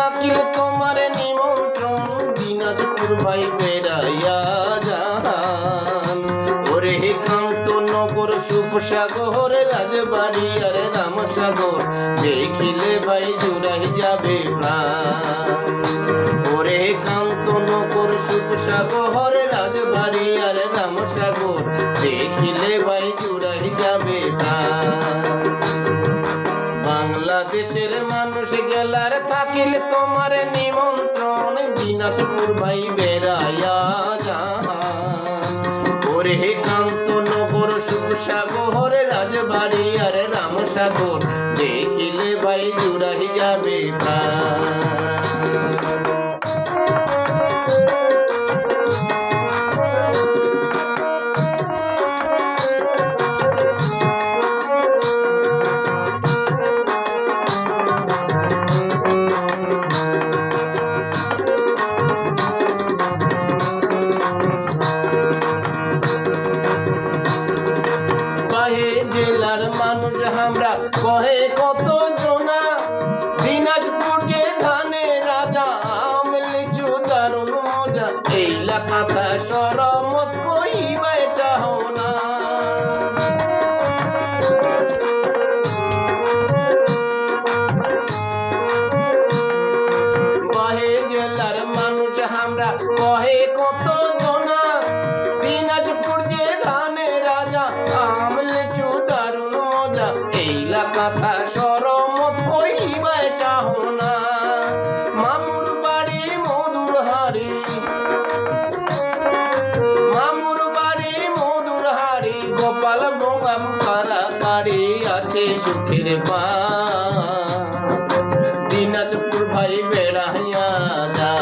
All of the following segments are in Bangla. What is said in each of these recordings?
থাকিল তোমার নিমন্ত্রণ, দিনাজপুর ভাই বেড়াইয়া যান। ওরে কান্ত নগর সুপসাগর রাজবাড়ি আর রামসাগর, দেখিলে ভাই জুড়াই যাবে প্রাণ। ওরে কান্ত নগর সুপসাগর রাজবাড়ি আর রামসাগর, দেখিলে ভাই জুড়াই মানুষ গেলার থাকিল তোমার নিমন্ত্রণ, দিনাজপুর ভাই বেড়াইয়া ওরে কান্ত নগর সুসাগর রাজবাড়ি আর রামসাগর গোপাল গঙ্গাম কারাকারি আছে সুখের পা। দিনাজপুর ভাই বেড়াইয়া যা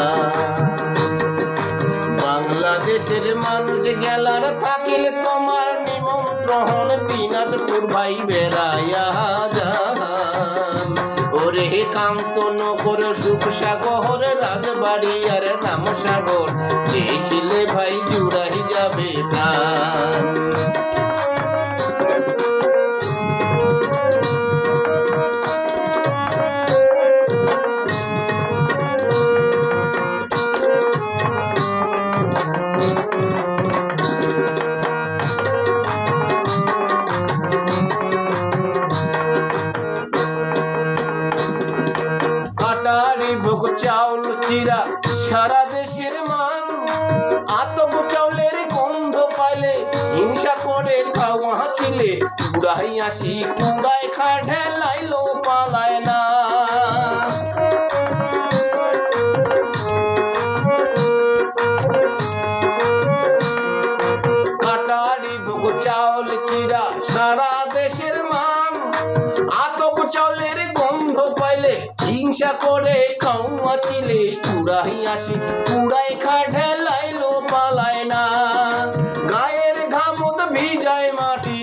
বাংলাদেশের মানুষ গেলার থাকিলে তোমার নিমন্ত্রণ। দিনাজপুর ভাই বেড়াইয়া যা ওরে কান্ত নগর সুখসাগর রাজবাড়ি আর রামসাগর। দেখিলে ভাই জুড়াই যাবে প্রাণ চাউল, চিরা, সারা দেশের মান। আতপ চাউলের গন্ধ পাইলে হিংসা করে খাওয়া ছিলে। কুড়াই আসি, কুড়াই খাটে লাইলো পালায় না। কাটারি ভোগ চাউল, চিরা, সারা দেশের মান। আতপ চাউলের গন্ধ পাইলে হিংসা করে খাওয়া চিলে কুড়াই আসি কুড়াই খাটে লাইলো পালায় না। গায়ের ঘামত ভিজায় মাটি,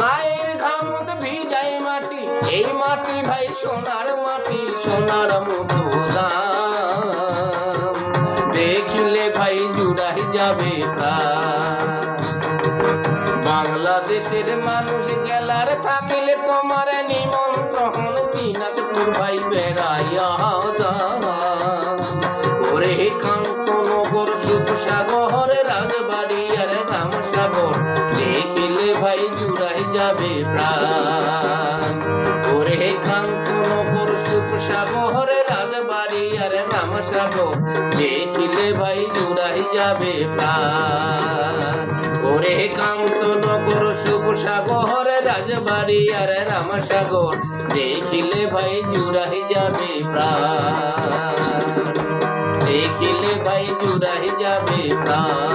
গায়ের ঘামত ভিজায় মাটি, এই মাটি ভাই সোনার মাটি, সোনার মতো দেখিলে ভাই জুড়াই যাবে বাংলাদেশের মানুষ গেলার থাকিলে তোমার নিমন্ত্রণ। দিনাজপুর ভাই বেড়াইয়া যান ওরে কান্ত নগর সুখসাগর রাজবাড়ি আর রামসাগর দেখিলে ভাই জুড়াই যাবে প্রাণ। ওরে কান্ত নগর সুখসাগর রাজবাড়ি আর রামসাগর দেখিলে ভাই জুড়াই যাবে প্রাণ। রে কান্ত নগর শুভ সাগর, রাজবাড়ি আর রাম সাগর দেখিলে ভাই জুড়াই যাবে প্রাণ। দেখিলে ভাই জুড়াই যাবে প্রাণ।